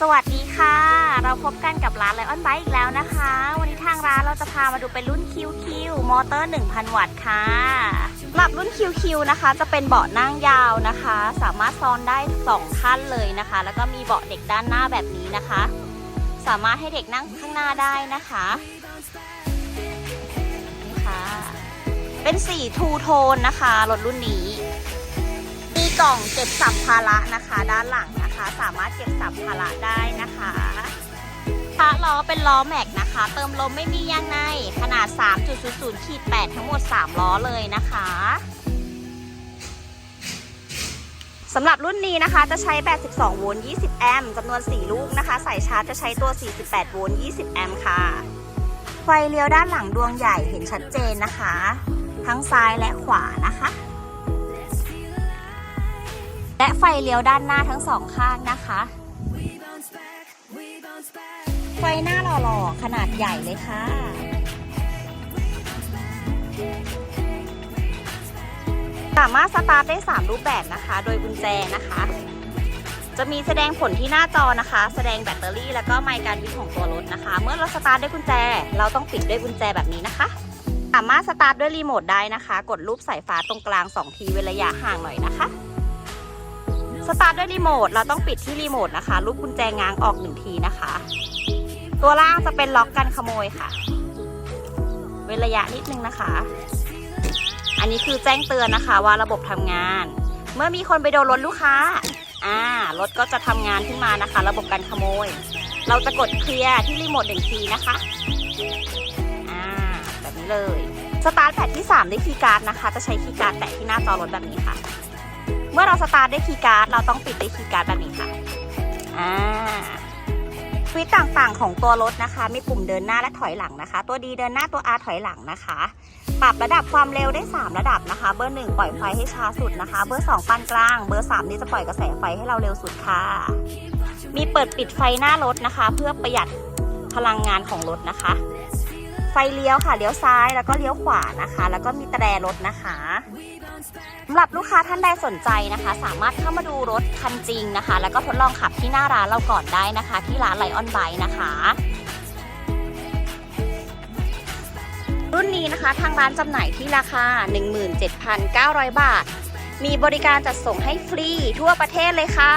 สวัสดีค่ะ เราพบกันกับร้านไลออนไบค์อีกแล้วนะคะ วันนี้ทางร้านเราจะพามาดูเป็นรุ่น QQ มอเตอร์ 1,000 วัตต์ค่ะสำหรับรุ่น QQ นะคะ จะเป็นเบาะนั่งยาวนะคะ สามารถซ้อนได้ 2 ท่านเลยนะคะ แล้วก็มีเบาะเด็กด้านหน้าแบบนี้นะคะ สามารถให้เด็กนั่งข้างหน้าได้นะคะนี่ค่ะ เป็นสีทูโทนนะคะรถรุ่นนี้ กล่องเก็บสัมภาระนะคะ ด้านหลังนะคะ สามารถเก็บสัมภาระได้นะคะพระล้อเป็นล้อแม็กนะคะ เติมลมไม่มียางในขนาด 3.00ขีด8ทั้งหมด 3 ล้อเลยนะคะสำหรับรุ่นนี้นะคะจะใช้แบต12โวลต์ 20 แอมป์จำนวน 4 ลูกนะคะใส่ชาร์จจะใช้ตัว 48 โวลต์ 20 แอมป์ค่ะ ไฟเลี้ยวด้านหลังดวงใหญ่เห็นชัดเจนนะคะ ทั้งซ้ายและขวานะคะ และไฟเลี้ยวด้านหน้าทั้งสองข้างนะคะ ไฟหน้าหล่อๆ ขนาดใหญ่เลยค่ะ สามารถสตาร์ทได้ 3 รูปแบบนะคะ โดยกุญแจนะคะ จะมีแสดงผลที่หน้าจอนะคะ แสดงแบตเตอรี่ แล้วก็ไมค์การวิ่งของตัวรถนะคะ เมื่อเราสตาร์ทด้วยกุญแจ เราต้องปิดด้วยกุญแจแบบนี้นะคะสามารถสตาร์ทด้วยรีโมทได้นะคะ กดรูปสายฟ้าตรงกลาง 2 ทีเว้นระยะห่างหน่อยนะคะ สตาร์ทด้วยรีโมท เราต้องปิดที่รีโมทนะคะ ลูกกุญแจง้างออกหนึ่งทีนะคะ ตัวล่างจะเป็นล็อกกันขโมยค่ะ เว้นระยะนิดนึงนะคะ อันนี้คือแจ้งเตือนนะคะว่าระบบทำงาน เมื่อมีคนไปโดนรถลูกค้า อ่ารถก็จะทำงานขึ้นมานะคะ ระบบการขโมย เราจะกดเคลียร์ที่รีโมทหนึ่งทีนะคะ อ่าแบบนี้เลย สตาร์ทแผ่ที่3ด้วยคีย์การ์ดนะคะ จะใช้คีย์การ์ดแตะที่หน้าจอรถแบบนี้ค่ะ มื่อเราสตาร์ทได้คีย์การ์ดเราต้องปิดได้คีย์การ์ดแบบนี้ค่ะอ่าสวิตต่างๆของตัวรถนะคะ มีปุ่มเดินหน้าและถอยหลังนะคะ ตัวดีเดินหน้าตัว R ถอยหลังนะคะ ปรับระดับความเร็วได้ 3 ระดับนะคะ เบอร์ 1 ปล่อยไฟให้ช้าสุดนะคะ เบอร์ 2ปานกลาง เบอร์ 3 นี่จะปล่อยกระแสไฟให้เราเร็วสุดค่ะ มีเปิดปิดไฟหน้ารถนะคะ เพื่อประหยัดพลังงานของรถนะคะ ฟเลี้ยวค่ะเลี้ยวซ้ายแล้วก็เลี้ยวขวานะคะ แล้วก็มีแตรรถนะคะสำหรับลูกค้าท่านใดสนใจนะคะ สามารถเข้ามาดูรถคันจริงนะคะ แล้วก็ทดลองขับที่หน้าร้านเราก่อนได้นะคะ ที่ร้านไลออนไบนะคะรุ่นนี้นะคะทางร้านจำหน่ายที่ราคา 17,900 บาท มีบริการจัดส่งให้ฟรีทั่วประเทศเลยค่ะ